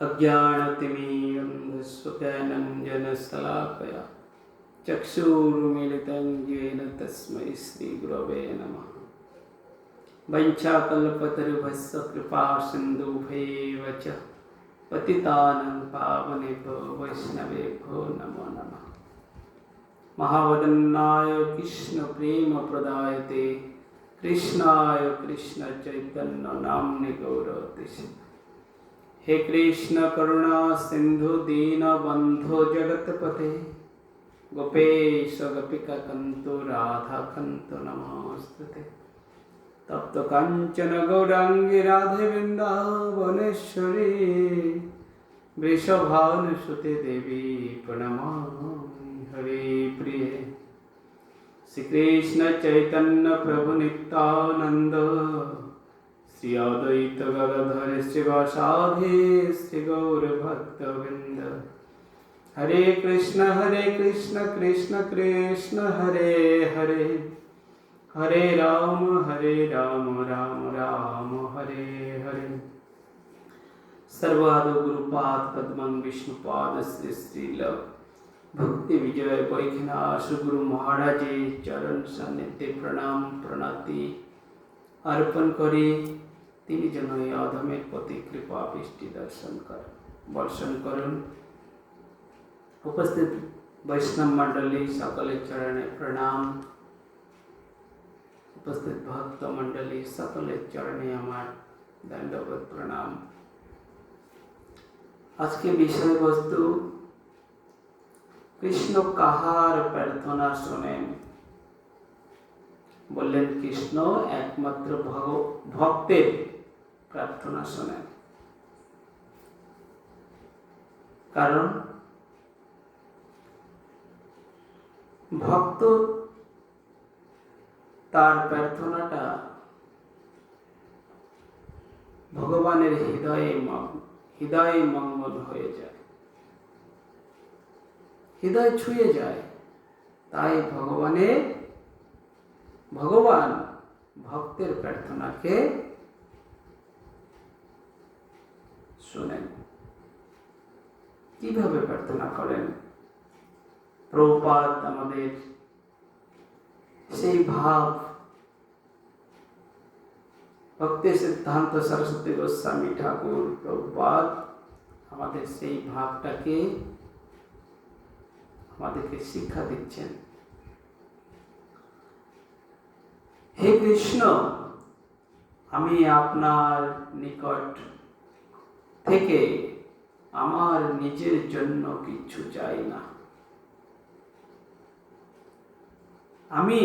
अज्ञानतिमीरन्धस्वज्ञानञ्जनशलाकया चक्षुरुमिलितं येन तस्मै श्रीगुरवे नमः। वञ्चाकल्पतरुभस्य कृपा सिन्धुभैव च। पतितानं पावनेभ्यो वैष्णवेभ्यो नमो नमः। महावदन्नाय कृष्णप्रेमप्रदायते। कृष्णाय कृष्णचैतन्य नाम्नि गौरवतिष्ठ। हे कृष्ण करुणा सिंधु दीन बंधु जगतपते। गोपेश गोपिका कंतु, राधा कंतु नमस्ते तप्त कांचन गौरांगी राधे वृंदावनेश्वरी, वृषभानुसुते देवी प्रणमामि हरे प्रिय। श्री कृष्ण चैतन्य प्रभु नित्यानंद श्री अद्वैत गदाधर शिवासाधि श्री गौर भक्तवृंद हरे कृष्ण हरे कृष्ण कृष्ण कृष्ण हरे हरे हरे राम हरे राम राम राम हरे हरे सर्वाद गुरुपाद पद्मं विष्णुपाद श्री श्रील भक्ति विजय बैखनाथ गुरु महाराजे চরণ সান্নিধ্যে প্রণাম প্রণাতি অর্পণ করে তিনি যেন এই অধমের প্রতি কৃপা বৃষ্টি দর্শন কর বর্ষণ করুন উপস্থিত বৈষ্ণব মণ্ডলী সকলের চরণে প্রণাম উপস্থিত ভক্ত মণ্ডলী সকলের চরণে আমার দণ্ডবোধ প্রণাম আজকে বিষয়বস্তু কৃষ্ণ কাহার প্রার্থনা শোনেন বললেন কৃষ্ণ একমাত্র ভগ- ভক্তের প্রার্থনা শোনেন কারণ ভক্ত তার প্রার্থনাটা ভগবানের হৃদয়ে হৃদয়ে মঙ্গল হয়ে যায়। হৃদয় ছুঁয়ে যায়। তাই ভগবানের ভগবান ভক্তের প্রার্থনাকে শোনেন। কীভাবে প্রার্থনা করেন? প্রপাত আমাদের সেই ভাব, ভক্তের সিদ্ধান্ত সরস্বতী গোস্বামী ঠাকুর প্রপাত আমাদের সেই ভাবটাকে আমাদেরকে শিক্ষা দিচ্ছেন। হে কৃষ্ণ, আমি আপনার নিকট থেকে আমার নিজের জন্য কিছু চাই না। আমি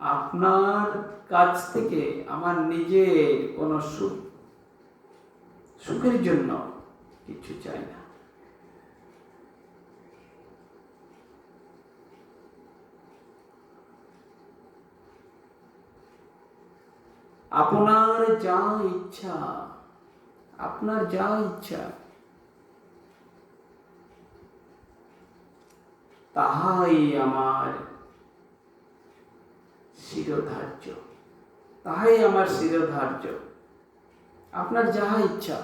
আপনার কাছ থেকে আমার নিজের কোনো সুখ, সুখের জন্য কিছু চাই না। আপনার যা ইচ্ছা আপনার যা ইচ্ছা। তাহাই আমার শিরোধার্য। তাহাই আমার শিরোধার্য। আপনার যাহা ইচ্ছা।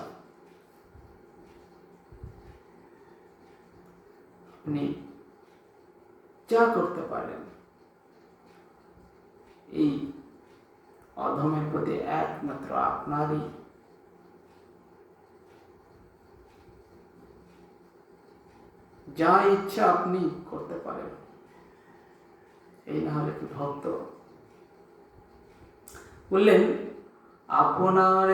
আপনি যা করতে পারেন। এই অধমের প্রতি একমাত্র আপনারই যা ইচ্ছা আপনি করতে পারেন। এই না হলে কি ভক্ত? বললেন, আপনার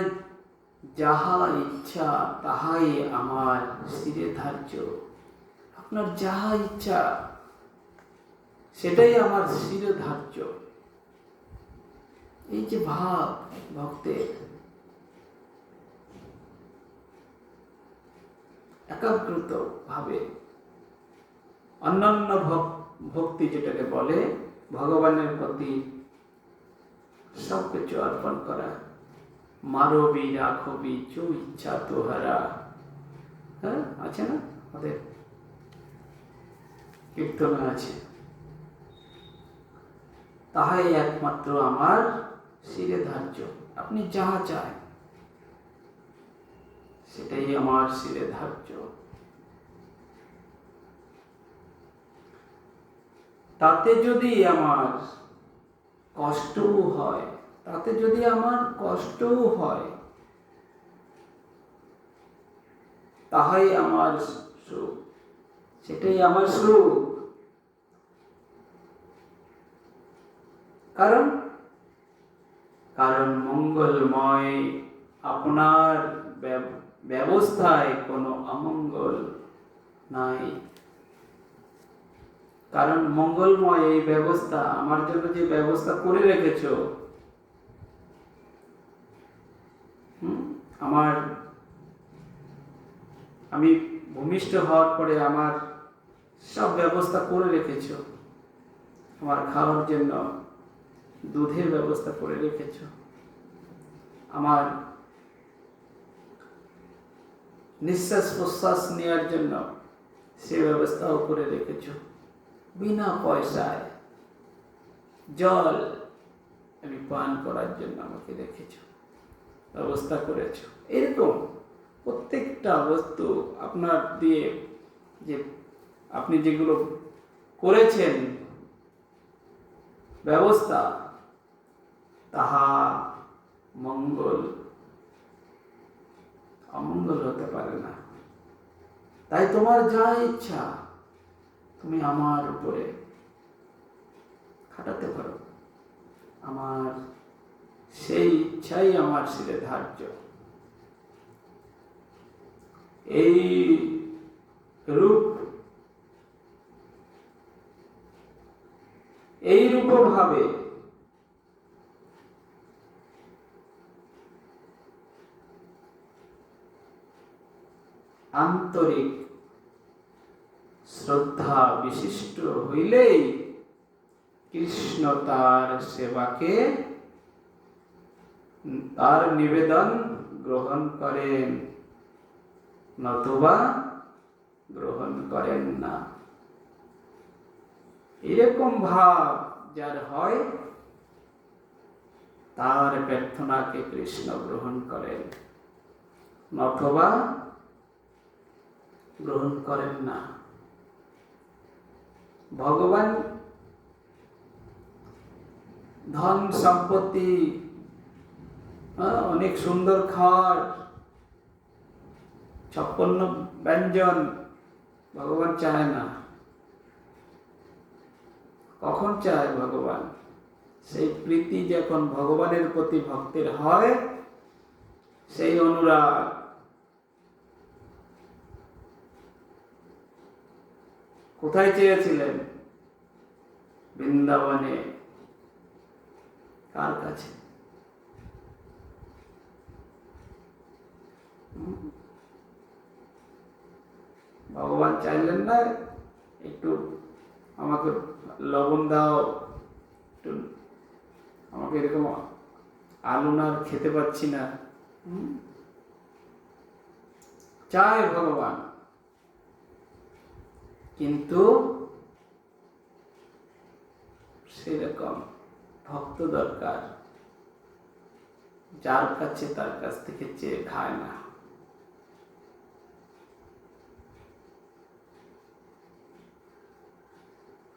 যাহা ইচ্ছা, তাহাই আমার শিরে ধার্য। আপনার যাহা ইচ্ছা, সেটাই আমার শিরে ধার্য। এই যে ভাব ভক্তের একাগ্রত ভাবে অন্যান্য ভক- ভক্তি যেটাকে বলে, ভগবানের প্রতি সব কিছু অর্পণ করা। মারবি রাখবি চু ইচ্ছা তোহারা। হ্যাঁ আছে না আমাদের কীর্তনে আছে। তাহাই একমাত্র আমার শিরে ধার্য। আপনি যাহা চায়, সেটাই আমার শিরে ধার্য। তাতে যদি আমার কষ্টও হয়, তাতে যদি আমার কষ্টও হয় তাহাই আমার সুখ, সেটাই আমার সুখ। কারণ কারণ মঙ্গলময় আপনার ব্যব- ব্যবস্থায় কোনো অমঙ্গল নাই। কারণ মঙ্গলময় এই ব্যবস্থা, আমার জন্য যে ব্যবস্থা করে রেখেছ আমার, আমি ভূমিষ্ঠ হওয়ার পরে আমার সব ব্যবস্থা করে রেখেছ। আমার খাওয়ার জন্য দুধের ব্যবস্থা করে রেখেছ। আমার নিঃশ্বাস প্রশ্বাস নেওয়ার জন্য সে ব্যবস্থাও করে রেখেছ। বিনা পয়সায় জল আমি পান করার জন্য আমাকে রেখেছ, ব্যবস্থা করেছ। এরকম প্রত্যেকটা বস্তু আপনার দিয়ে যে আপনি যেগুলো করেছেন, ব্যবস্থা, তাহা মঙ্গল, অমঙ্গল হতে পারে না। তাই তোমার যা ইচ্ছা তুমি আমার উপরে খাটাতে পারো। আমার সেই ইচ্ছাই আমার শিরে ধার্য। এই রূপ এই রূপ ভাবে আন্তরিক বিশিষ্ট হইলেই কৃষ্ণ তার সেবাকে তার নিবেদন গ্রহণ করেন, নতুবা গ্রহণ করেন না। এরকম ভাব যার হয়, তার প্রার্থনাকে কৃষ্ণ গ্রহণ করেন, নতুবা গ্রহণ করেন না। ভগবান ধন সম্পত্তি অনেক সুন্দর খাওয়ার, ছপ্পন্ন ব্যঞ্জন ভগবান চায় না। কখন চায় ভগবান? সেই প্রীতি যখন ভগবানের প্রতি ভক্তের হয়, সেই অনুরাগ। কোথায় চেয়েছিলেন? বৃন্দাবনে। কার কাছে? ভগবান চাইলেন না? একটু আমাকে লবণ দাও। একটু আমাকে এরকম আলু না খেতে পাচ্ছি না? চায় ভগবান। কিন্তু সেরকম ভক্ত দরকার, যার কাছে তার কাছ থেকে চেয়ে খায় না।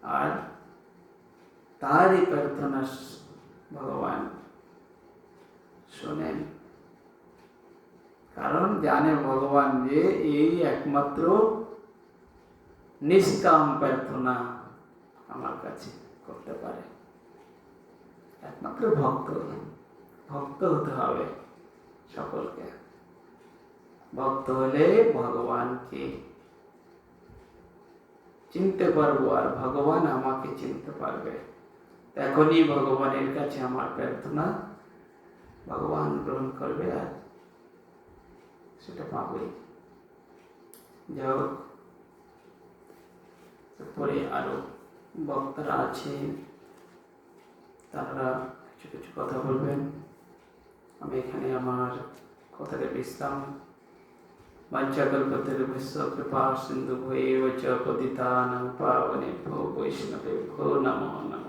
আর তারই প্রার্থনা ভগবান শোনেন। কারণ জানে ভগবান যে এই একমাত্র নিষ্কাম প্রার্থনা আমার কাছে করতে পারে। একমাত্র ভক্ত ভক্ত হতে হবে সকলকে। ভক্ত হলে ভগবানকে চিনতে পারব আর ভগবান আমাকে চিনতে পারবে। এখনই ভগবানের কাছে আমার প্রার্থনা, ভগবান গ্রহণ করবে আর সেটা পাবই যাই হোক তারপরে আরো বক্তারা আছেন তারা কিছু কিছু কথা বলবেন আমি এখানে আমার কথাটা বিশ্রাম वाञ्छाकल्पतरुभ्यश्च कृपा सिन्धुभ्यो च पतितानां पावनेभ्यो वैष्णवेभ्यो नमो नमः